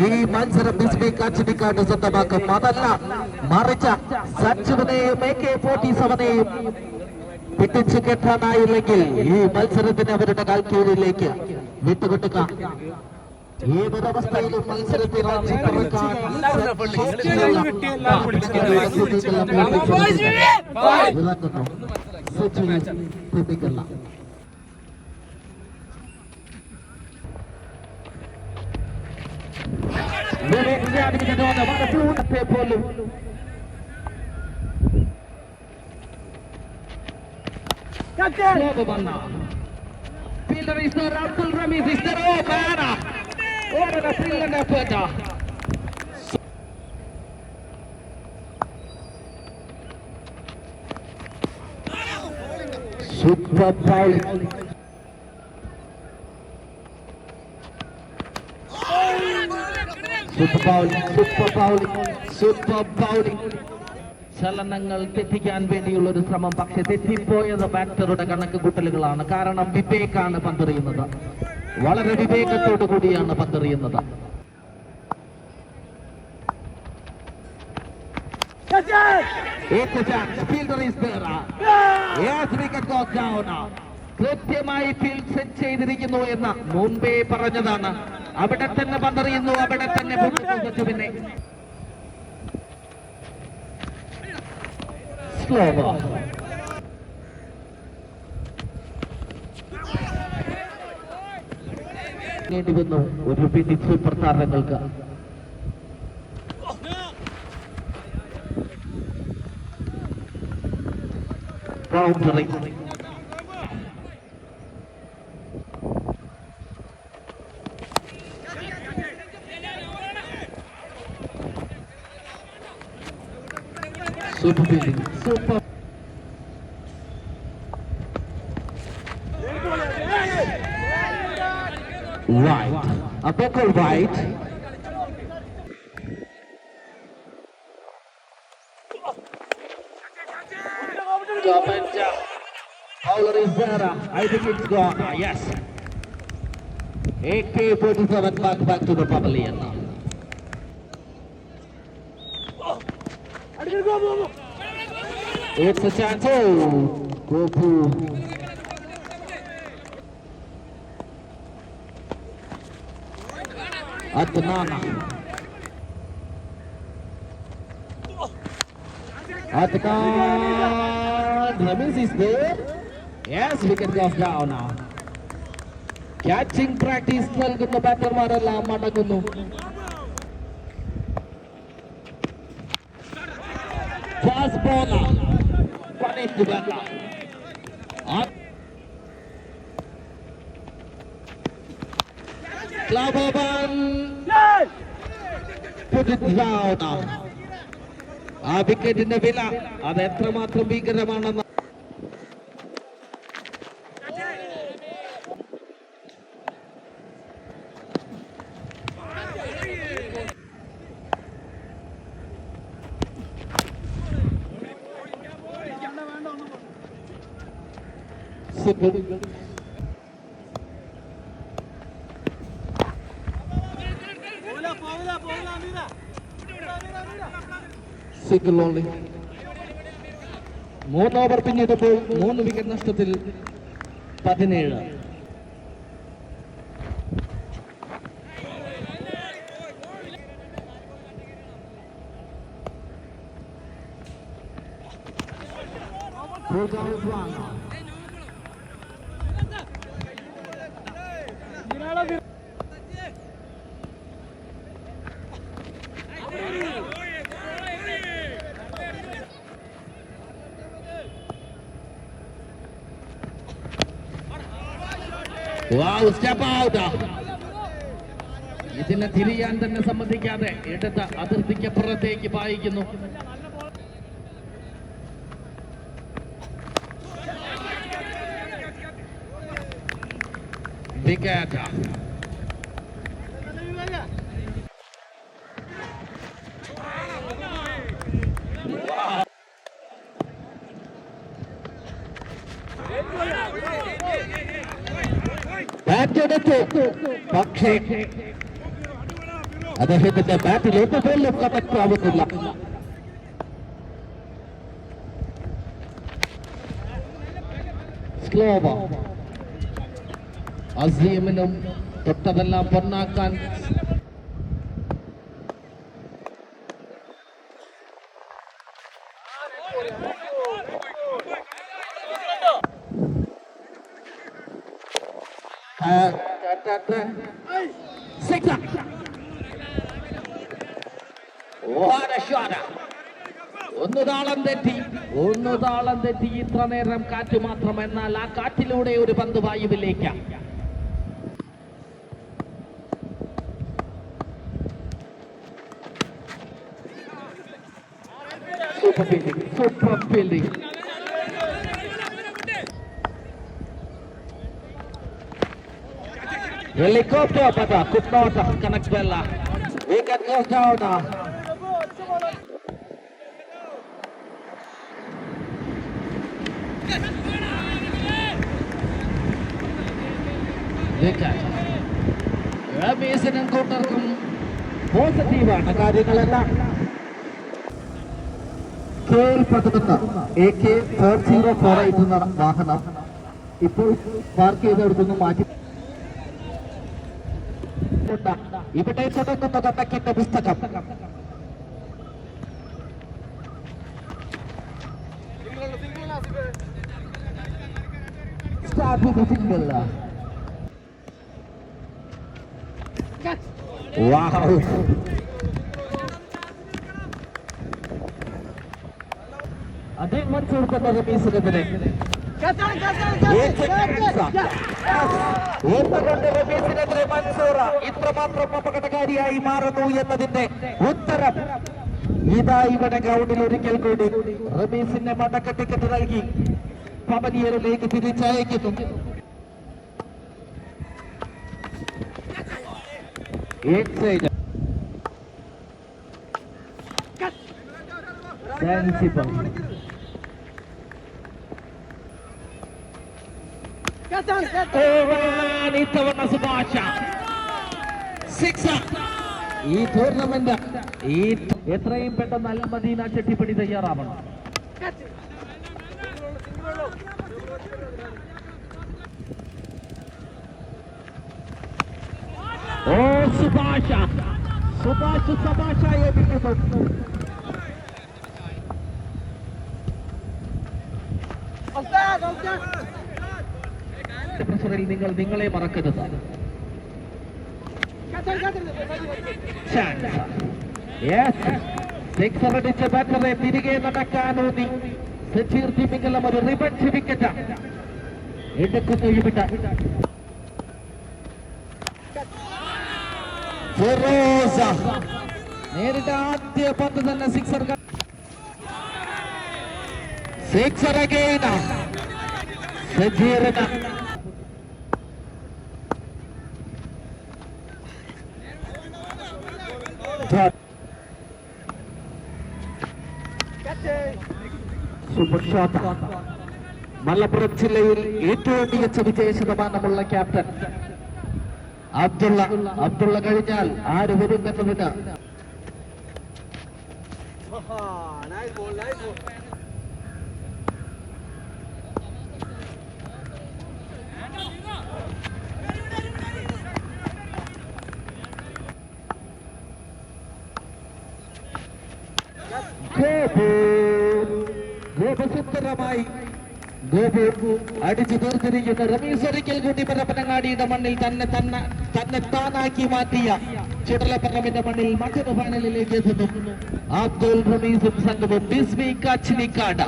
ഈ മത്സരം ബിസ്മി കാച്ചിനിക്കാട് സ്വന്തമാക്കും അതല്ല മറിച്ച് സച്ചുവിനെയും എ കെ ഫോർട്ടി സെവനെയും പിടിച്ചു കെട്ടാനായില്ലെങ്കിൽ ഈ മത്സരത്തിന് അവരുടെ കാൽക്കീഴിലേക്ക് വിട്ടുകൊടുക്ക. ഏതൊരവസ്ഥയിലും മത്സരത്തിൽ റാഞ്ചി പറക്കാൻ ഇറങ്ങുന്നു സച്ചിനെ പിടിക്കല്ല പോലും Fielder is there, Abdul Ramiz is there, oh Bayana! What a brilliant effort! Super foul. Super bowling super bowling super bowling ചലനങ്ങൾ തെറ്റിക്കാൻ വേണ്ടിയുള്ള ഒരു ശ്രമം പക്ഷെ തെറ്റിപ്പോയത് ബാറ്ററുടെ കണക്ക് കൂട്ടലുകളാണ് കാരണം വിവേക്കാണ് പന്തെറിയുന്നത് വളരെ വിവേകത്തോടു കൂടിയാണ് പന്തെറിയുന്നത് It's a chance. Fielder is there. Yes, wicket goes. കൃത്യമായി ഫീൽഡ് സെറ്റ് ചെയ്തിരിക്കുന്നു എന്ന് മുമ്പേ പറഞ്ഞതാണ് അവിടെ തന്നെ പന്തറിയുന്നു അവിടെ തന്നെ പിന്നെ. വേണ്ടി വന്നു ഒരു പിടി സൂപ്പർ താരങ്ങൾക്ക്. Boundary Super fielding. Super. Right. A buckle right. Top there. I think it's gone. Ah, yes. 8K47 back back to the pavilion now. A chance. Oh, Gopu. Adnana. Adnan. Ramesh is there. Yes, wicket goes down now. Catching practice നൽകുന്ന ബാറ്റർമാരെല്ലാം മടങ്ങുന്നു bowler പണിറ്റ് batter Klaboban put it ആ വിക്കറ്റിന്റെ വില അത് എത്രമാത്രം ഭീകരമാണെന്ന് സിംഗിൾ ഓൺലി. മൂന്ന് ഓവർ പിന്നിട്ടപ്പോൾ മൂന്ന് വിക്കറ്റ് നഷ്ടത്തിൽ പതിനേഴ്. Wow, step out. ഇതിനെ തിരിയാൻ തന്നെ സമ്മതിക്കാതെ എടുത്ത അതിർത്തിക്കപ്പുറത്തേക്ക് പായിക്കുന്നു എടുത്തു പക്ഷേ അദ്ദേഹത്തിന്റെ ഏറ്റവും പോലും സ്ലോവ. അസീമിനും തൊട്ടതെല്ലാം പൊന്നാക്കാൻ Six. What a shot. താളം തെറ്റി ഒന്ന് താളം തെറ്റി ഇത്ര നേരം കാറ്റ് മാത്രം എന്നാൽ ആ കാറ്റിലൂടെ ഒരു പന്ത് വായുവിലേക്ക് super fielding super fielding Helicopter, but uh, connect. Uh. Wicket goes down. Wicket. റമീസിനും കൂട്ടർക്കും പോസിറ്റീവാണ് കാര്യങ്ങളെല്ലാം കെ എൽ പതിനൊന്ന് A K four zero four eight വാഹനം ഇപ്പോൾ പാർക്ക് ചെയ്തെടുത്തൊന്നും മാറ്റി అనుకుంటాం ఇప్పటే కూడా కొత్త కొత్త కింద పుస్తకం వావ్ ಅದೇ ಮನ್ಸೂರ್ ಕೊಟ್ಟಾಗ ಮೀಸಲಿದ್ದಾರೆ കൊടുക്കുന്ന റമീസിനെതിരെ ഓർമ്മകൊണ്ട് റമീസിനെതിരെ മൻസൂറ ഇത്രമാത്രം അപകടകാരിയായി മാറുന്നു എന്നതിന്റെ ഉത്തരം ഇതാ ഇവിടെ ഗ്രൗണ്ടിൽ ഒരിക്കൽ കൂടി റമീസിന്റെ മടക്ക ടിക്കറ്റ് നൽകി പവനിയറിലേക്ക് തിരിച്ചയക്കുന്നു Eight ഇത്തവണ സുഭാഷ സിക്സ്. ഈ ടൂർണമെന്റ് ഈ എത്രയും പെട്ടെന്ന് അൽമദീന ചെട്ടിപ്പടി തയ്യാറാവണം. ഓ സുഭാഷ സുഭാഷ് സഭാഷയെ വിളിക്കുന്നു പ്രഷറിൽ നിങ്ങൾ നിങ്ങളെ മറക്കരുത്. സിക്സർ അടിച്ച ബാറ്ററെ തിരികെ നടക്കാനൂന്നി സജീർ തിമിംഗലം ഒരു റിവഞ്ച് വിക്കറ്റ് എടുക്കുന്ന ഇവിടെ. നേരിട്ട ആദ്യ പന്ത് തന്നെ സിക്സർ സിക്സർ അഗൈന സജീറിന് സൂപ്പർ ഷോട്ട് മലപ്പുറം ജില്ലയിൽ ഏറ്റവും മികച്ച വിജയ ശതമാനമുള്ള ക്യാപ്റ്റൻ അബ്ദുള്ള അബ്ദുള്ള കഴിഞ്ഞാൽ ആര് വരും എന്നതിന് ഗോപു ഗോപസുന്ദരമായി ഗോപു അടിച്ചു തീർത്തിരിക്കുന്ന റമീസ് ഒരിക്കൽ കൂട്ടി പരപ്പനങ്ങാടിയുടെ മണ്ണിൽ തന്നെ തന്നെ തന്നെ താനാക്കി മാറ്റിയ ചുടലപ്പറമ്പിന്റെ മണ്ണിൽ മറ്റൊരു ഫൈനലിലേക്ക് എത്തുന്നു. അബ്ദുൽ റമീസും സംഘവും. ബിസ്മി കാച്ചിനിക്കാട്